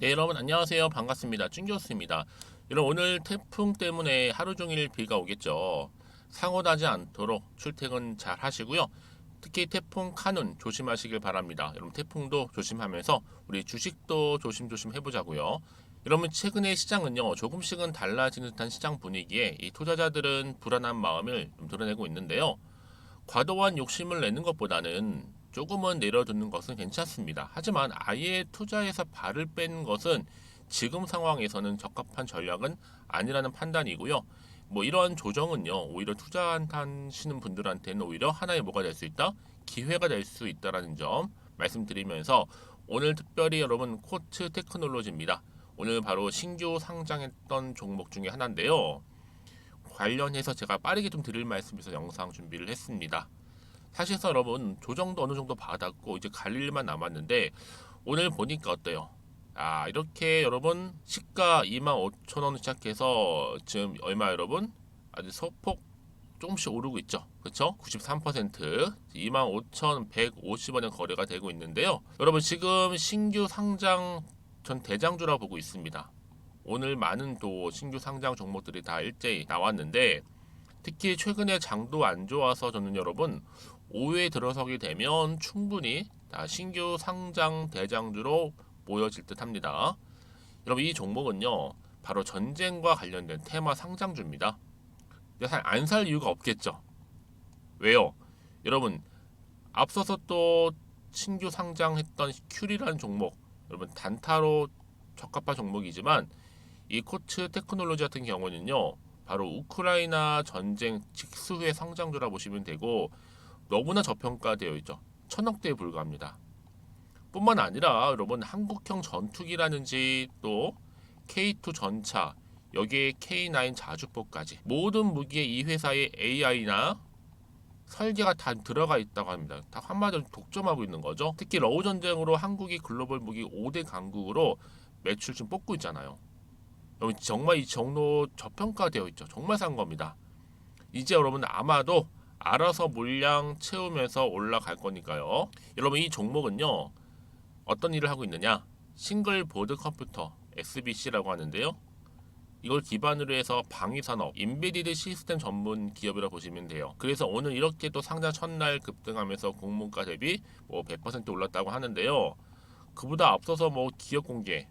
네 여러분 안녕하세요. 반갑습니다. 찐교수입니다. 여러분 오늘 태풍 때문에 하루 종일 비가 오겠죠? 상호 나지 않도록 출퇴근 잘 하시고요. 특히 태풍 카눈 조심하시길 바랍니다. 여러분 태풍도 조심하면서 우리 주식도 조심조심 해보자고요. 여러분 최근에 시장은요 조금씩은 달라지는 듯한 시장 분위기에 이 투자자들은 불안한 마음을 좀 드러내고 있는데요. 과도한 욕심을 내는 것보다는 조금은 내려두는 것은 괜찮습니다. 하지만 아예 투자에서 발을 빼는 것은 지금 상황에서는 적합한 전략은 아니라는 판단이고요. 뭐 이러한 조정은요, 오히려 투자하시는 분들한테는 오히려 하나의 뭐가 될 수 있다? 기회가 될 수 있다라는 점 말씀드리면서 오늘 특별히 여러분 코트 테크놀로지입니다. 오늘 바로 신규 상장했던 종목 중에 하나인데요. 관련해서 제가 빠르게 좀 드릴 말씀에서 영상 준비를 했습니다. 사실상 여러분 조정도 어느 정도 받았고 이제 갈 일만 남았는데 오늘 보니까 어때요? 아 이렇게 여러분 시가 25,000원 시작해서 지금 얼마 여러분 아주 소폭 조금씩 오르고 있죠. 그렇죠? 93% 25,150원에 거래가 되고 있는데요. 여러분 지금 신규 상장 전 대장주라 보고 있습니다. 오늘 많은 또 신규 상장 종목들이 다 일제히 나왔는데 특히 최근에 장도 안 좋아서 저는 여러분 5회 들어서게 되면 충분히 다 신규 상장 대장주로 모여질 듯 합니다. 여러분 이 종목은요 바로 전쟁과 관련된 테마 상장주입니다. 안살 이유가 없겠죠. 왜요? 여러분 앞서서 또 신규 상장했던 큐리라는 종목 여러분 단타로 적합한 종목이지만 이 코츠 테크놀로지 같은 경우는요 바로 우크라이나 전쟁 직수의 성장주라 보시면 되고 너무나 저평가되어 있죠. 천억대에 불과합니다. 뿐만 아니라 여러분 한국형 전투기라든지 또 K2 전차 여기에 K9 자주포까지 모든 무기에 이 회사의 AI나 설계가 다 들어가 있다고 합니다. 다 한마디로 독점하고 있는 거죠. 특히 러우 전쟁으로 한국이 글로벌 무기 5대 강국으로 매출 좀 뽑고 있잖아요. 정말 이 정도 저평가되어 있죠. 정말 싼 겁니다. 이제 여러분 아마도 알아서 물량 채우면서 올라갈 거니까요. 여러분 이 종목은요. 어떤 일을 하고 있느냐? 싱글 보드 컴퓨터 SBC라고 하는데요. 이걸 기반으로 해서 방위 산업, 인베디드 시스템 전문 기업이라 고 보시면 돼요. 그래서 오늘 이렇게 또 상장 첫날 급등하면서 공모가 대비 뭐 100% 올랐다고 하는데요. 그보다 앞서서 뭐 기업 공개,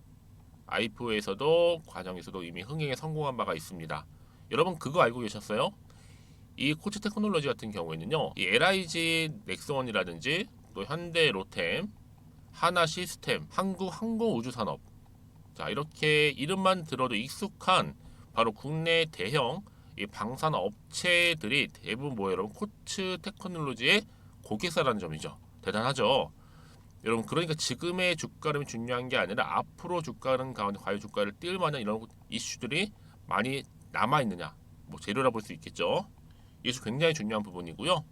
아이프에서도 과정에서도 이미 흥행에 성공한 바가 있습니다. 여러분 그거 알고 계셨어요? 이 코치 테크놀로지 같은 경우에는요, 이 LIG 넥스원이라든지 또 현대 로템, 하나 시스템, 한국 항공우주산업, 자 이렇게 이름만 들어도 익숙한 바로 국내 대형 이 방산 업체들이 대부분 뭐예요, 여러분 코츠 테크놀로지의 고객사라는 점이죠. 대단하죠. 여러분 그러니까 지금의 주가름이 중요한 게 아니라 앞으로 주가름 가운데 과연 주가를 띄울 만한 이런 이슈들이 많이 남아 있느냐 뭐 재료라 볼 수 있겠죠. 이것이 굉장히 중요한 부분이고요.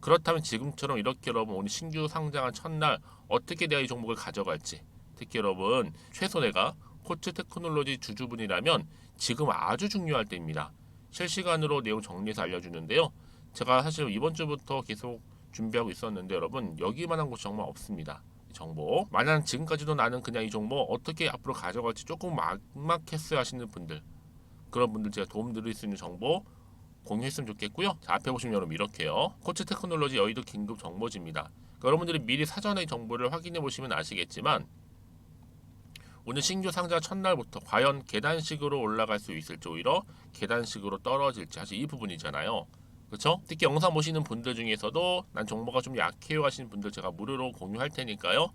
그렇다면 지금처럼 이렇게 여러분 오늘 신규 상장한 첫날 어떻게 내가 이 종목을 가져갈지 특히 여러분 최소 내가 코츠 테크놀로지 주주분이라면 지금 아주 중요할 때입니다. 실시간으로 내용 정리해서 알려주는데요. 제가 사실 이번 주부터 계속 준비하고 있었는데 여러분 여기만한 곳이 정말 없습니다. 정보. 만약 지금까지도 나는 그냥 이 종목 어떻게 앞으로 가져갈지 조금 막막했어요 하시는 분들 그런 분들 제가 도움 드릴 수 있는 정보 공유했으면 좋겠고요. 자, 앞에 보시면 여러분 이렇게요. 코치 테크놀로지 여의도 긴급 정보지입니다. 그러니까 여러분들이 미리 사전에 정보를 확인해 보시면 아시겠지만 오늘 신규 상자 첫날부터 과연 계단식으로 올라갈 수 있을지 오히려 계단식으로 떨어질지 사실 이 부분이잖아요. 그렇죠? 특히 영상 보시는 분들 중에서도 난 정보가 좀 약해요 하시는 분들 제가 무료로 공유할 테니까요.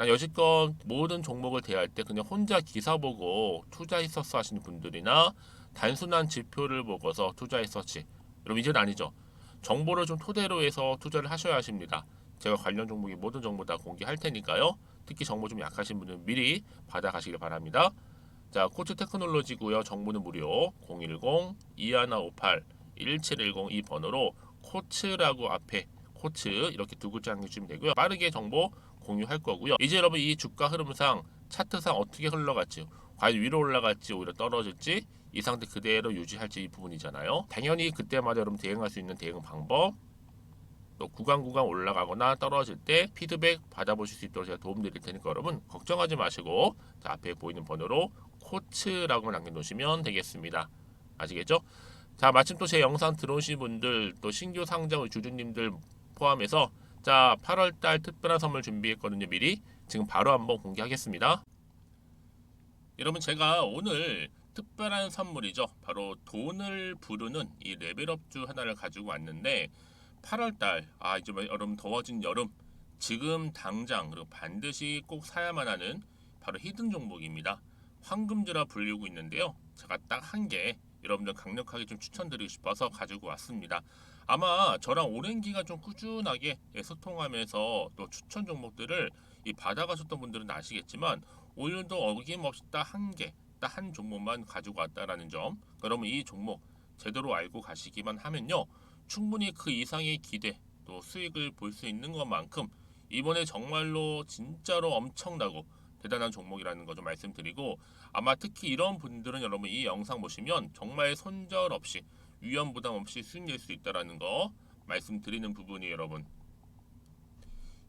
난 여지껏 모든 종목을 대할 때 그냥 혼자 기사 보고 투자했었어 하시는 분들이나 단순한 지표를 보고서 투자했었지. 여러분 이제는 아니죠. 정보를 좀 토대로 해서 투자를 하셔야 하십니다. 제가 관련 종목이 모든 정보 다 공개할 테니까요. 특히 정보 좀 약하신 분은 미리 받아가시길 바랍니다. 자, 코츠 테크놀로지고요. 정보는 무료 010-2158-1710 이 번호로 코츠라고 앞에 코츠 이렇게 두 글자 남겨주시면 되고요. 빠르게 정보 공유할 거고요. 이제 여러분 이 주가 흐름상 차트상 어떻게 흘러갈지 과연 위로 올라갈지 오히려 떨어질지 이 상태 그대로 유지할지 이 부분이잖아요. 당연히 그때마다 여러분 대응할 수 있는 대응 방법 또 구간 구간 올라가거나 떨어질 때 피드백 받아보실 수 있도록 제가 도움드릴 테니까 여러분 걱정하지 마시고 자, 앞에 보이는 번호로 코츠라고 남겨놓으시면 되겠습니다. 아시겠죠? 자 마침 또 제 영상 들어오신 분들 또 신규 상장 주주님들 포함해서 자 8월달 특별한 선물 준비했거든요 미리 지금 바로 한번 공개하겠습니다. 여러분 제가 오늘 특별한 선물이죠. 바로 돈을 부르는 이 레벨업주 하나를 가지고 왔는데 8월달 아 이제 뭐 여름 더워진 여름 지금 당장 그리고 반드시 꼭 사야만 하는 바로 히든 종목입니다. 황금주라 불리고 있는데요. 제가 딱 한 개 여러분들 강력하게 좀 추천드리고 싶어서 가지고 왔습니다. 아마 저랑 오랜 기간 좀 꾸준하게 예, 소통하면서 또 추천 종목들을 이 받아가셨던 분들은 아시겠지만 오늘도 어김없이 딱 한 개, 딱 한 종목만 가지고 왔다라는 점. 그러면 이 종목 제대로 알고 가시기만 하면요. 충분히 그 이상의 기대 또 수익을 볼 수 있는 것만큼 이번에 정말로 진짜로 엄청나고 대단한 종목이라는 거 좀 말씀드리고 아마 특히 이런 분들은 여러분 이 영상 보시면 정말 손절 없이 위험 부담 없이 수익 낼 수 있다라는 거 말씀드리는 부분이 여러분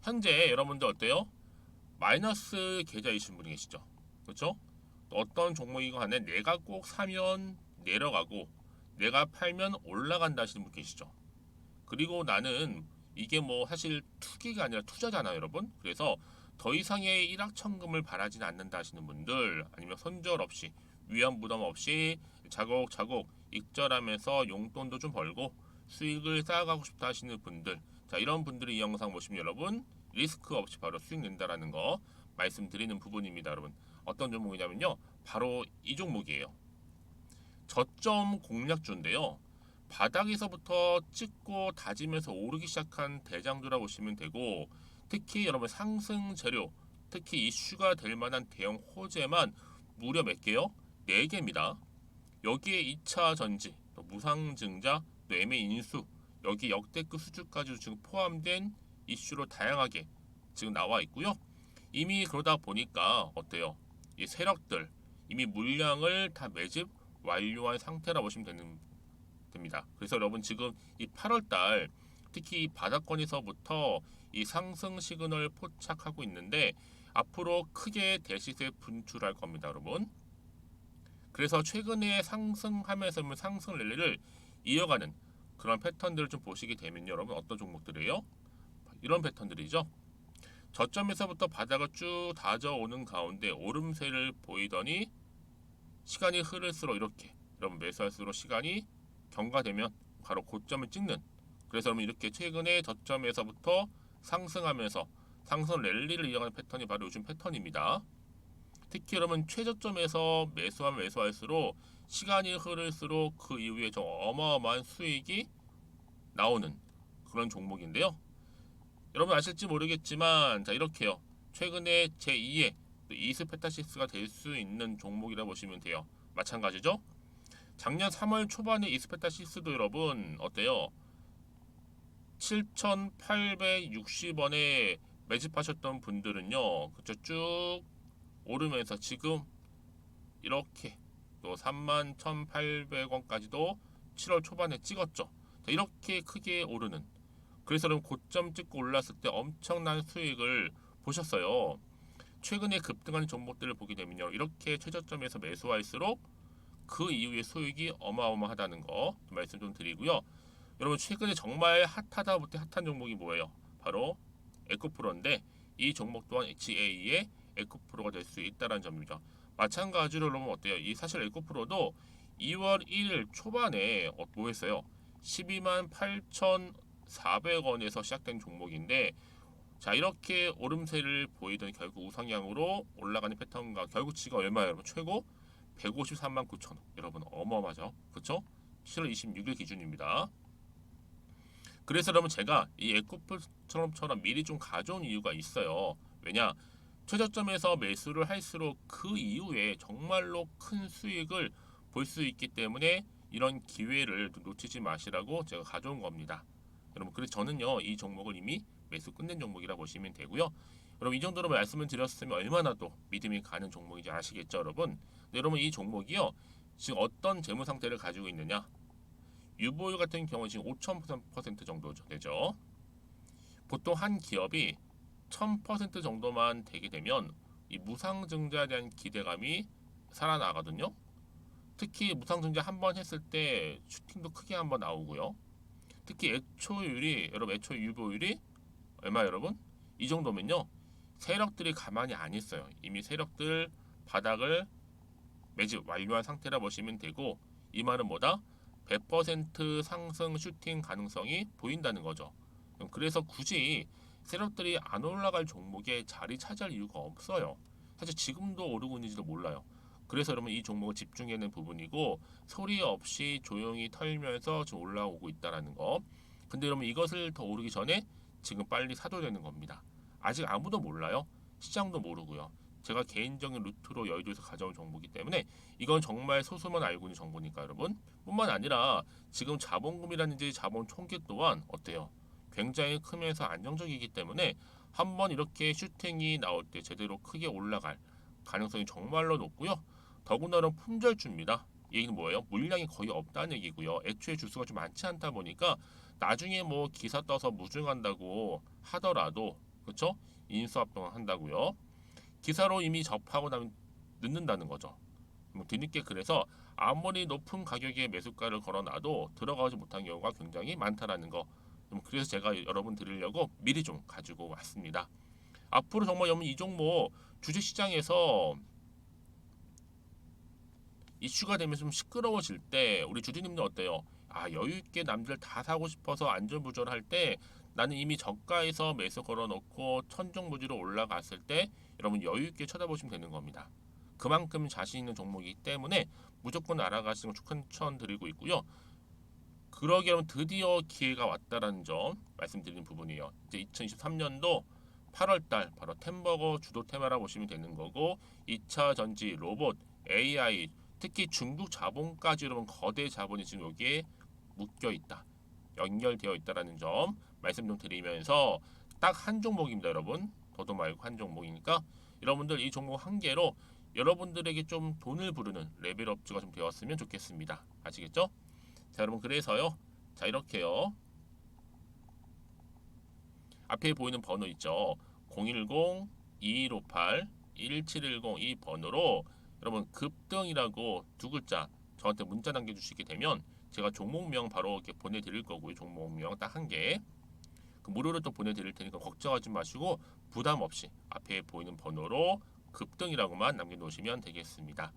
현재 여러분들 어때요? 마이너스 계좌이신 분이 계시죠 그렇죠? 어떤 종목이건 간에 내가 꼭 사면 내려가고 내가 팔면 올라간다 하시는 분 계시죠 그리고 나는 이게 뭐 사실 투기가 아니라 투자잖아요 여러분 그래서 더 이상의 일확천금을 바라진 않는다 하시는 분들 아니면 손절 없이 위험 부담 없이 자곡자곡 익절하면서 용돈도 좀 벌고 수익을 쌓아가고 싶다 하시는 분들. 자 이런 분들이 이 영상 보시면 여러분 리스크 없이 바로 수익 낸다라는 거 말씀드리는 부분입니다 여러분. 어떤 종목이냐면요. 바로 이 종목이에요. 저점 공략주인데요. 바닥에서부터 찍고 다지면서 오르기 시작한 대장주라 보시면 되고 특히 여러분 상승 재료 특히 이슈가 될 만한 대형 호재만 무려 몇 개요? 4개입니다. 여기에 2차 전지, 또 무상증자, 또 매매 인수, 여기 역대급 수주까지 지금 포함된 이슈로 다양하게 지금 나와 있고요. 이미 그러다 보니까 어때요? 이 세력들 이미 물량을 다 매집 완료한 상태라 보시면 되는 됩니다. 그래서 여러분 지금 이 8월 달 특히 이 바닥권에서부터 이 상승 시그널 포착하고 있는데 앞으로 크게 대시세 분출할 겁니다, 여러분. 그래서 최근에 상승하면서 뭐 상승 랠리를 이어가는 그런 패턴들을 좀 보시게 되면 여러분 어떤 종목들이에요? 이런 패턴들이죠. 저점에서부터 바닥을 쭉 다져오는 가운데 오름세를 보이더니 시간이 흐를수록 이렇게 여러분 매수할수록 시간이 경과되면 바로 고점을 찍는 그래서 여러분 이렇게 최근에 저점에서부터 상승하면서 상승 랠리를 이어가는 패턴이 바로 요즘 패턴입니다. 특히 여러분 최저점에서 매수하면 매수할수록 시간이 흐를수록 그 이후에 좀 어마어마한 수익이 나오는 그런 종목인데요. 여러분 아실지 모르겠지만 자 이렇게요. 최근에 제2의 이스페타시스가 될 수 있는 종목이라 보시면 돼요. 마찬가지죠. 작년 3월 초반에 이스페타시스도 여러분 어때요? 7,860원에 매집하셨던 분들은요, 그쵸 쭉 오르면서 지금 이렇게 또 31,800원까지도 7월 초반에 찍었죠. 자, 이렇게 크게 오르는. 그래서 그럼 고점 찍고 올랐을 때 엄청난 수익을 보셨어요. 최근에 급등한 종목들을 보게 되면요, 이렇게 최저점에서 매수할수록 그 이후에 수익이 어마어마하다는 거 말씀 좀 드리고요. 여러분 최근에 정말 핫하다 못해 핫한 종목이 뭐예요? 바로 에코프로인데 이 종목 또한 HA의 에코프로가 될 수 있다는 점이죠. 마찬가지로 여러분 어때요? 이 사실 에코프로도 2월 1일 초반에 어, 뭐 했어요? 12만 8,400원에서 시작된 종목인데 자 이렇게 오름세를 보이던 결국 우상향으로 올라가는 패턴과 결국 지가 얼마예요 여러분? 최고? 153만 9천 원. 여러분 어마어마하죠? 그쵸? 7월 26일 기준입니다. 그래서 여러분 제가 이 에코프처럼 미리 좀 가져온 이유가 있어요. 왜냐 최저점에서 매수를 할수록 그 이후에 정말로 큰 수익을 볼 수 있기 때문에 이런 기회를 놓치지 마시라고 제가 가져온 겁니다 여러분 그래서 저는요 이 종목을 이미 매수 끝낸 종목이라 보시면 되고요. 여러분 이 정도로 말씀을 드렸으면 얼마나 또 믿음이 가는 종목인지 아시겠죠, 여러분? 네, 여러분 이 종목이요 지금 어떤 재무 상태를 가지고 있느냐? 유보율 같은 경우 지금 5,000% 정도 되죠. 보통 한 기업이 1000% 정도만 되게 되면 이 무상증자에 대한 기대감이 살아나거든요. 특히 무상증자 한 번 했을 때 슈팅도 크게 한 번 나오고요. 특히 애초율이 여러분 애초 유보율이 얼마 여러분? 이 정도면요. 세력들이 가만히 안 있어요. 이미 세력들 바닥을 매집 완료한 상태라 보시면 되고 이 말은 뭐다? 100% 상승 슈팅 가능성이 보인다는 거죠. 그래서 굳이 세력들이 안 올라갈 종목에 자리 차지할 이유가 없어요. 사실 지금도 오르고 있는지도 몰라요. 그래서 여러분 이 종목을 집중해야 하는 부분이고 소리 없이 조용히 털면서 지금 올라오고 있다라는 거. 근데 여러분 이것을 더 오르기 전에 지금 빨리 사둬야 되는 겁니다. 아직 아무도 몰라요. 시장도 모르고요. 제가 개인적인 루트로 여의도에서 가져온 정보이기 때문에 이건 정말 소수만 알고 있는 정보니까 여러분 뿐만 아니라 지금 자본금이라든지 자본 총계 또한 어때요? 굉장히 크면서 안정적이기 때문에 한번 이렇게 슈팅이 나올 때 제대로 크게 올라갈 가능성이 정말로 높고요. 더군다나 품절주입니다. 이 얘기는 뭐예요? 물량이 거의 없다는 얘기고요. 애초에 주수가 좀 많지 않다 보니까 나중에 뭐 기사 떠서 무증한다고 하더라도 그렇죠? 인수합병을 한다고요. 기사로 이미 접하고 나면 늦는다는 거죠. 뭐 뒤늦게 그래서 아무리 높은 가격에 매수가를 걸어놔도 들어가지 못한 경우가 굉장히 많다라는 거. 음, 그래서 제가 여러분 드리려고 미리 좀 가지고 왔습니다. 앞으로 정말 여러분 이 종목 주식시장에서 이슈가 되면 좀 시끄러워질 때 우리 주주님들 어때요? 아 여유 있게 남들 다 사고 싶어서 안절부절할 때 나는 이미 저가에서 매수 걸어놓고 천정부지로 올라갔을 때 여러분 여유 있게 쳐다보시면 되는 겁니다. 그만큼 자신 있는 종목이기 때문에 무조건 알아가시는 걸 추천드리고 있고요. 그러기 여러분 드디어 기회가 왔다라는 점 말씀드리는 부분이에요. 이제 2023년도 8월달 바로 템버거 주도 테마라 보시면 되는 거고 2차 전지 로봇 AI 특히 중국 자본까지 여러분 거대 자본이 지금 여기에 묶여 있다 연결되어 있다라는 점 말씀 좀 드리면서 딱 한 종목입니다 여러분 더도 말고 한 종목이니까 여러분들 이 종목 한 개로 여러분들에게 좀 돈을 부르는 레벨업주가 좀 되었으면 좋겠습니다 아시겠죠? 자 여러분 그래서요. 자 이렇게요. 앞에 보이는 번호 있죠? 010-2158-1710 이 번호로 여러분 급등이라고 두 글자 저한테 문자 남겨주시게 되면 제가 종목명 바로 이렇게 보내드릴 거고요. 종목명 딱 한 개. 그 무료로 또 보내드릴 테니까 걱정하지 마시고 부담 없이 앞에 보이는 번호로 급등이라고만 남겨놓으시면 되겠습니다.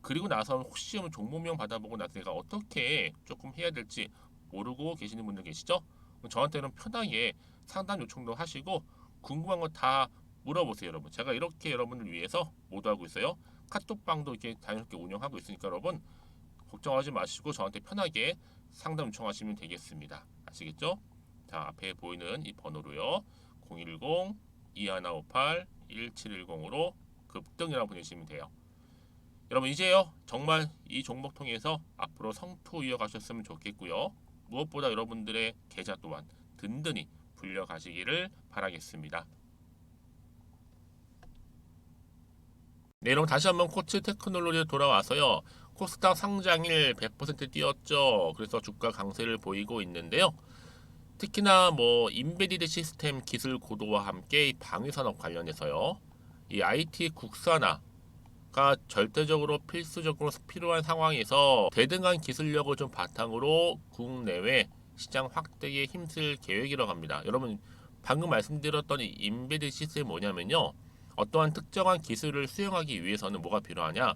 그리고 나서 혹시 뭐 종목명 받아보고 나서 내가 어떻게 조금 해야 될지 모르고 계시는 분들 계시죠? 저한테는 편하게 상담 요청도 하시고 궁금한 거 다 물어보세요, 여러분. 제가 이렇게 여러분을 위해서 모두 하고 있어요. 카톡방도 이렇게 자연스럽게 운영하고 있으니까 여러분 걱정하지 마시고 저한테 편하게 상담 요청하시면 되겠습니다. 아시겠죠? 자, 앞에 보이는 이 번호로요. 010-2158-1710으로 급등이라고 보내시면 돼요. 여러분 이제요 정말 이 종목 통해서 앞으로 성투 이어가셨으면 좋겠고요. 무엇보다 여러분들의 계좌 또한 든든히 불려가시기를 바라겠습니다. 네, 여러분 다시 한번 코츠 테크놀로지에 돌아와서요. 코스닥 상장일 100% 뛰었죠. 그래서 주가 강세를 보이고 있는데요. 특히나 뭐 인베디드 시스템 기술 고도와 함께 이 방위 산업 관련해서요. 이 IT 국산화 가 절대적으로 필수적으로 필요한 상황에서 대등한 기술력을 좀 바탕으로 국내외 시장 확대에 힘쓸 계획이라고 합니다. 여러분 방금 말씀드렸던 이 인베디드 시스템이 뭐냐면요. 어떠한 특정한 기술을 수행하기 위해서는 뭐가 필요하냐?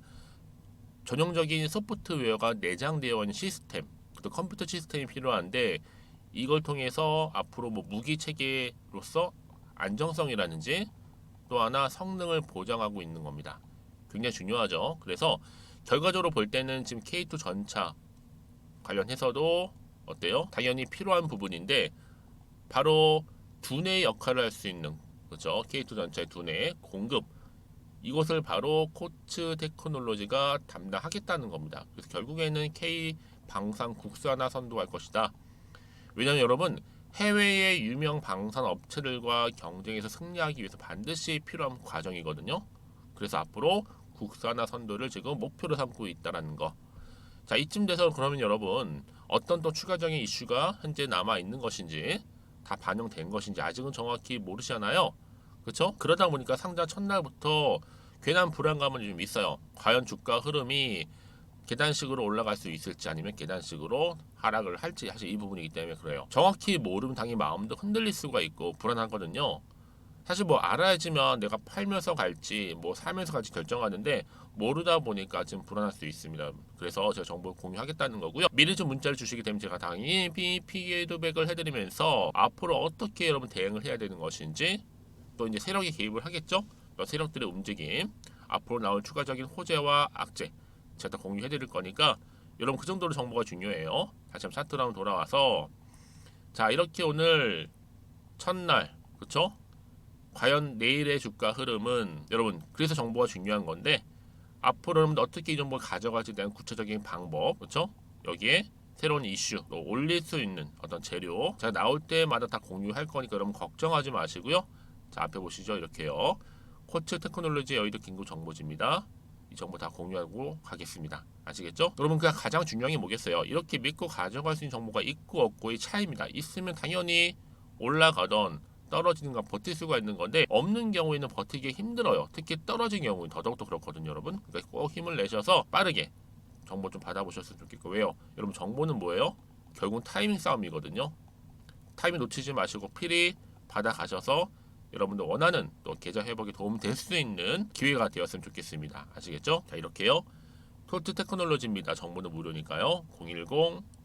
전형적인 소프트웨어가 내장되어 있는 시스템, 또 컴퓨터 시스템이 필요한데 이걸 통해서 앞으로 뭐 무기 체계로서 안정성이라든지 또 하나 성능을 보장하고 있는 겁니다. 굉장히 중요하죠. 그래서 결과적으로 볼 때는 지금 K2 전차 관련해서도 어때요? 당연히 필요한 부분인데 바로 두뇌 역할을 할 수 있는 그렇죠. K2 전차의 두뇌 공급 이것을 바로 코츠 테크놀로지가 담당하겠다는 겁니다. 그래서 결국에는 K 방산 국산화 선도할 것이다. 왜냐하면 여러분 해외의 유명 방산 업체들과 경쟁에서 승리하기 위해서 반드시 필요한 과정이거든요. 그래서 앞으로 국산화 선도를 지금 목표로 삼고 있다는 거. 자 이쯤 돼서 그러면 여러분 어떤 또 추가적인 이슈가 현재 남아 있는 것인지 다 반영된 것인지 아직은 정확히 모르시잖아요. 그렇죠? 그러다 보니까 상장 첫날부터 괜한 불안감은 좀 있어요. 과연 주가 흐름이 계단식으로 올라갈 수 있을지 아니면 계단식으로 하락을 할지 사실 이 부분이기 때문에 그래요. 정확히 모르면 당연히 마음도 흔들릴 수가 있고 불안하거든요. 사실 뭐 알아야지만 내가 팔면서 갈지 뭐 사면서 갈지 결정하는데 모르다 보니까 지금 불안할 수 있습니다. 그래서 제가 정보를 공유하겠다는 거고요. 미리 좀 문자를 주시게 되면 제가 당연히 피드백을 해드리면서 앞으로 어떻게 여러분 대응을 해야 되는 것인지 또 이제 세력이 개입을 하겠죠. 또 세력들의 움직임 앞으로 나올 추가적인 호재와 악재 제가 다 공유해드릴 거니까 여러분 그 정도로 정보가 중요해요. 다시 한번 한번 돌아와서 자 이렇게 오늘 첫날 그쵸? 과연 내일의 주가 흐름은 여러분 그래서 정보가 중요한 건데 앞으로 여러분들 어떻게 이 정보를 가져갈지에 대한 구체적인 방법 그렇죠? 여기에 새로운 이슈 또 올릴 수 있는 어떤 재료 제가 나올 때마다 다 공유할 거니까 여러분 걱정하지 마시고요. 자 앞에 보시죠. 이렇게요. 코츠 테크놀로지 여의도 긴급 정보지입니다. 이 정보 다 공유하고 가겠습니다. 아시겠죠? 여러분 그냥 가장 중요한 게 뭐겠어요? 이렇게 믿고 가져갈 수 있는 정보가 있고 없고의 차이입니다. 있으면 당연히 올라가던 떨어지는 건 버틸 수가 있는 건데 없는 경우에는 버티기 힘들어요. 특히 떨어진 경우는 더더욱더 그렇거든요, 여러분. 그러니까 꼭 힘을 내셔서 빠르게 정보 좀 받아보셨으면 좋겠고 왜요? 여러분 정보는 뭐예요? 결국은 타이밍 싸움이거든요. 타이밍 놓치지 마시고 필히 받아가셔서 여러분들 원하는 또 계좌 회복에 도움 될 수 있는 기회가 되었으면 좋겠습니다. 아시겠죠? 자 이렇게요. 토트 테크놀로지입니다. 정보는 무료니까요.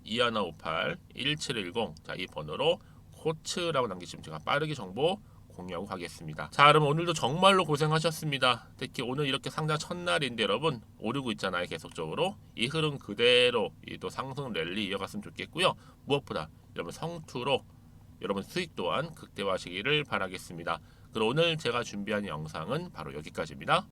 010-2158-1710 자 이 번호로 코츠라고 남기시면 제가 빠르게 정보 공유하고 가겠습니다. 자, 그럼 오늘도 정말로 고생하셨습니다. 특히 오늘 이렇게 상장 첫날인데 여러분 오르고 있잖아요. 계속적으로 이 흐름 그대로 이 또 상승 랠리 이어갔으면 좋겠고요. 무엇보다 여러분 성투로 여러분 수익 또한 극대화하시기를 바라겠습니다. 그럼 오늘 제가 준비한 영상은 바로 여기까지입니다.